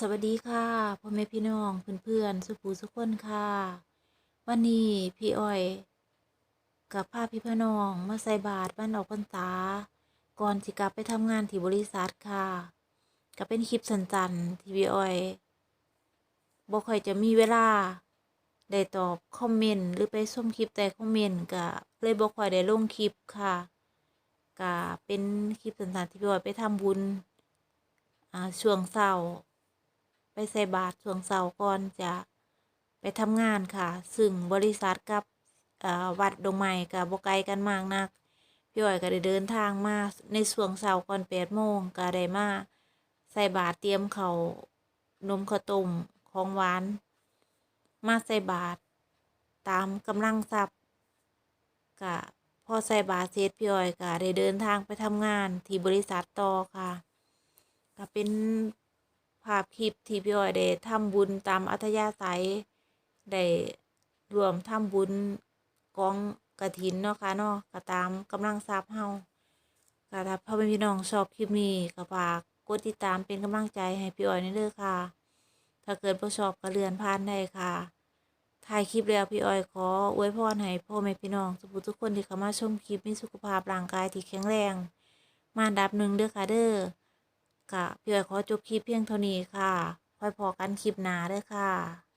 สวัสดีค่ะพ่อแม่พี่น้องเพื่อนๆสุภูสุกคนค่ะ วันนี้พี่อ้อย กับพาพี่พน้องมาใส่บาตรบ้านออกพรรษาก่อนสิกลับไปทำงานที่บริษัทค่ะ ก็เป็นคลิปสั้นๆที่พี่อ้อยบ่ค่อยจะมีเวลา ได้ตอบคอมเมนต์หรือไปส้มคลิปแต่คอมเมนต์ก็เลยบ่ค่อยได้ลงคลิปค่ะก็เป็นคลิปสั้นๆที่พี่อ้อยไปทำบุญช่วงเช้า ไปใส่บาตรช่วงเสาร์ก่อนจะไปทำงานค่ะ ซึ่งบริษัทกับวัดดงใหม่กับบไกลกันมากนัก พี่อ้อยก็ได้เดินทางมาในช่วงเสาร์ก่อนแปดโมงก็ได้มาใส่บาตรเตรียมเขานมข้าวต้มของหวาน มาใส่บาตรตามกำลังทรัพย์ก็พอใส่บาตรเสร็จพี่อ้อยก็ได้เดินทางไปทำงานที่บริษัทต่อค่ะก็เป็น ภาพคลิปที่พี่อ้อยได้ทำบุญตามอัธยาศัย ได้รวมทำบุญกองกระถินเนาะค่ะเนาะก็ตามกำลังทรัพย์เฮาก็ถ้าพ่อแม่พี่น้องชอบคลิปนี้ก็ฝากกดติดตามเป็นกำลังใจให้พี่อ้อยในเด้อค่ะ ถ้าเกิดบ่ชอบก็เลื่อนผ่านได้ค่ะถ่ายคลิปแล้วพี่อ้อยขออวยพรให้พ่อแม่พี่น้องทุกทุกคนที่เข้ามาชมคลิปมีสุขภาพร่างกายที่แข็งแรง มาดับหนึ่งเด้อค่ะเด้อ ค่ะพี่อ้อยขอจบคลิปเพียงเท่านี้ค่ะค่อยพอกันคลิปหน้าเด้อค่ะ